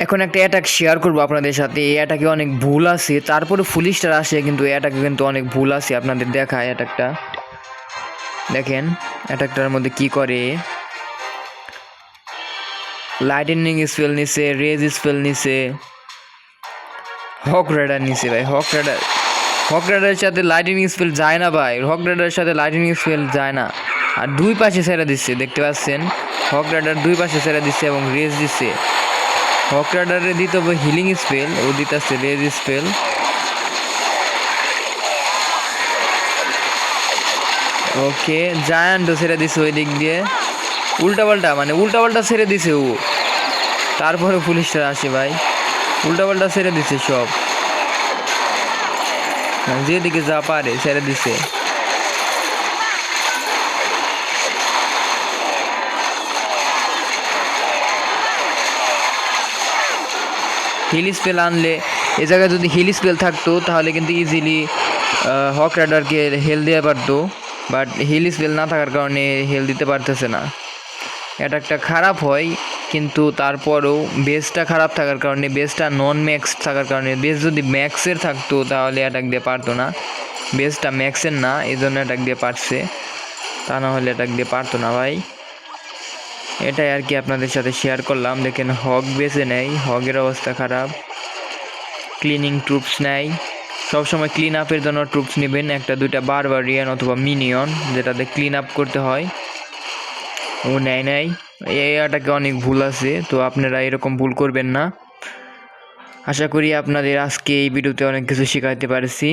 এখন একটা attack share করব আপনাদের সাথে। এই অ্যাটাকে অনেক ভুল আছে। তারপরে ফুল স্টার আসে কিন্তু অ্যাটাকে কিন্তু অনেক ভুল আছে। আপনাদের দেখায় অ্যাটাকটা দেখেন অ্যাটাকটার মধ্যে কি করে? লাইটেনিং স্পেল নিছে রেজ স্পেল নিছে। হক রাইডার নিছে ভাই হক রাইডার হক রাইডারের সাথে লাইটিনিং স্পেল যায় না ভাই। হক রাইডারের সাথে লাইটিনিং স্পেল যায় না। আর দুই পাশে সেরা দিচ্ছে, দেখতে পাচ্ছেন? হক রাইডার দুই পাশে সেরা দিচ্ছে এবং রেস দিচ্ছে। হক রাইডারে দিতে হবে হিলিং স্পেল ও দিতেছে রেজ স্পেল। ওকে, জায়ান্টও ছেড়ে দিছে ওই দিক দিয়ে। উল্টা পাল্টা মানে উল্টা পাল্টা ছেড়ে দিছে ও। তারপরে পুলিশটা আসে ভাই। উল্টা পাল্টা ছেড়ে দিছে সব। মানে যেদিকে যা পারে, ছেড়ে দিছে। হিল স্পেল আনলে, এ জায়গায় যদি হিল স্পেল থাকতো, তাহলে কিন্তু ইজিলি হক রাইডারকে হেল দিতে পারতো। বাট হিল স্পেল না থাকার কারণে হেল দিতে পারতেছে না। এটা একটা খারাপ হয়, কিন্তু তারপরেও বেসটা খারাপ থাকার কারণে বেসটা নন ম্যাক্স থাকার কারণে বেস যদি ম্যাক্সের থাকতো, তাহলে অ্যাটাক দিয়ে পারতো না। বেসটা ম্যাক্সের না এই জন্য অ্যাটাক দিয়ে পারছে। তা না হলে অ্যাটাক দিয়ে পারতো না ভাই। এটাই আর কি আপনাদের সাথে শেয়ার করলাম। দেখেন হগ বেছে নেই হগের অবস্থা খারাপ। ক্লিনিং ট্রুপস নেয় সবসময় ক্লিন আপের জন্য ট্রুপস নেবেন। একটা, দুইটা বারবারিয়ান অথবা মিনিয়ন যেটাতে ক্লিন আপ করতে হয়। ও নেয় নেয় এটাকে অনেক ভুল আছে, তো আপনারা এরকম ভুল করবেন না। আশা করি আপনাদের আজকে এই ভিডিওতে অনেক কিছু শেখাতে পারছি।